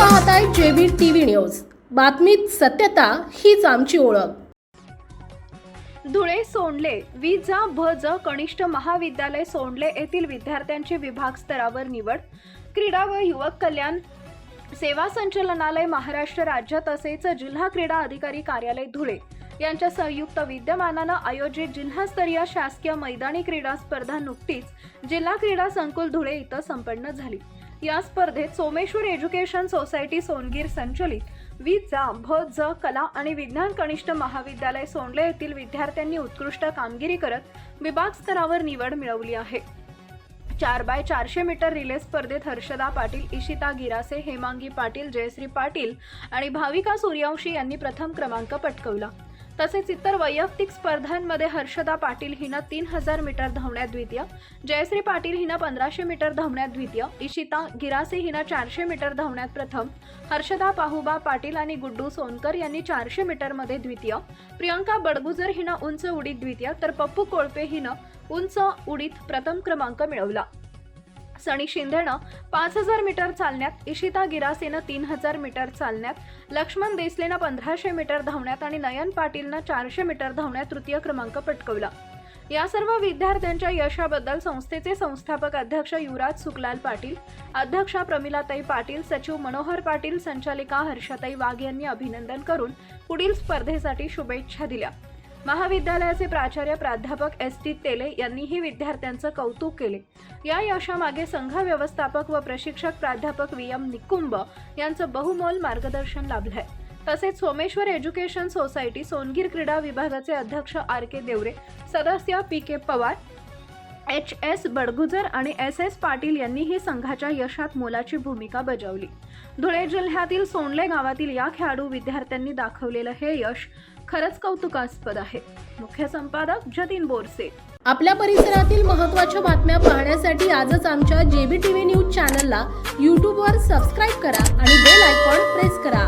पाहताय JB TV news. बातमीत सत्यता हीच आमची ओळख. धुळे सोंडले. विजा भ ज कनिष्ठ महाविद्यालय सोंडले येथील विद्यार्थ्यांची विभाग स्तरावर निवड. क्रीडा व युवक कल्याण सेवा संचालनालय महाराष्ट्र राज्य तसेच जिल्हा क्रीडा अधिकारी कार्यालय धुळे यांच्या संयुक्त विद्यमानानं आयोजित जिल्हास्तरीय शासकीय मैदानी क्रीडा स्पर्धा नुकतीच जिल्हा क्रीडा संकुल धुळे इथं संपन्न झाली. या स्पर्धेत सोमेश्वर एज्युकेशन सोसायटी सोनगीर संचलित. विजा भ. ज. कला आणि विज्ञान कनिष्ठ महाविद्यालय सोंडले येथील विद्यार्थ्यांनी उत्कृष्ट कामगिरी करत विभाग स्तरावर निवड मिळवली आहे. चार बाय चारशे मीटर रिले स्पर्धेत हर्षदा पाटील इशिता गिरासे हेमांगी पाटील जयश्री पाटील आणि भाविका सूर्यवंशी यांनी प्रथम क्रमांक पटकवला. तसेच इतर वैयक्तिक स्पर्धांमध्ये हर्षदा पाटील हिनं तीन हजार मीटर धावण्यात द्वितीय जयश्री पाटील हिनं पंधराशे मीटर धावण्यात द्वितीय इशिता गिरासे हिनं चारशे मीटर धावण्यात प्रथम हर्षदा पाहुबा पाटील आणि गुड्डू सोनकर यांनी चारशे मीटरमध्ये द्वितीय प्रियंका बडगुजर हिनं उंच उडीत द्वितीय तर पप्पू कोळपे हिनं उंच उडीत प्रथम क्रमांक मिळवला. सनी शिंदेनं पाच हजार मीटर चालण्यात इशिता गिरासेनं तीन हजार मीटर चालण्यात लक्ष्मण देसलेनं पंधराशे मीटर धावण्यात आणि नयन पाटीलनं चारशे मीटर धावण्यात तृतीय क्रमांक पटकवला. या सर्व विद्यार्थ्यांच्या यशाबद्दल संस्थेचे संस्थापक अध्यक्ष युवराज सुखलाल पाटील अध्यक्षा प्रमिलाताई पाटील सचिव मनोहर पाटील संचालिका हर्षाताई वाघ यांनी अभिनंदन करून पुढील स्पर्धेसाठी शुभेच्छा दिल्या. महाविद्यालयाचे प्राचार्य प्राध्यापक एस टी तेले यांनीही विद्यार्थ्यांचं कौतुक केले. या यशामागे संघ व्यवस्थापक व प्रशिक्षक प्राध्यापक व्ही एम निकुंब यांचं बहुमोल मार्गदर्शन लाभलंय. तसेच सोमेश्वर एज्युकेशन सोसायटी सोनगीर क्रीडा विभागाचे अध्यक्ष आर के देवरे सदस्य P K Pawar H S Badgujar आणि एस एस पाटील यांनीही संघाच्या यशात मोलाची भूमिका बजावली. धुळे जिल्ह्यातील सोंडले गावातील या खेळाडू विद्यार्थ्यांनी दाखवलेलं हे यश खरंच कौतुकास्पद आहे मुख्य संपादक जतीन बोरसे. आपल्या परिसरातील महत्त्वाच्या बातम्या पाहण्यासाठी आजच आमच्या जेबी टीव्ही न्यूज चॅनलला यूट्यूबवर सबस्क्राईब करा आणि बेल आयकॉन प्रेस करा.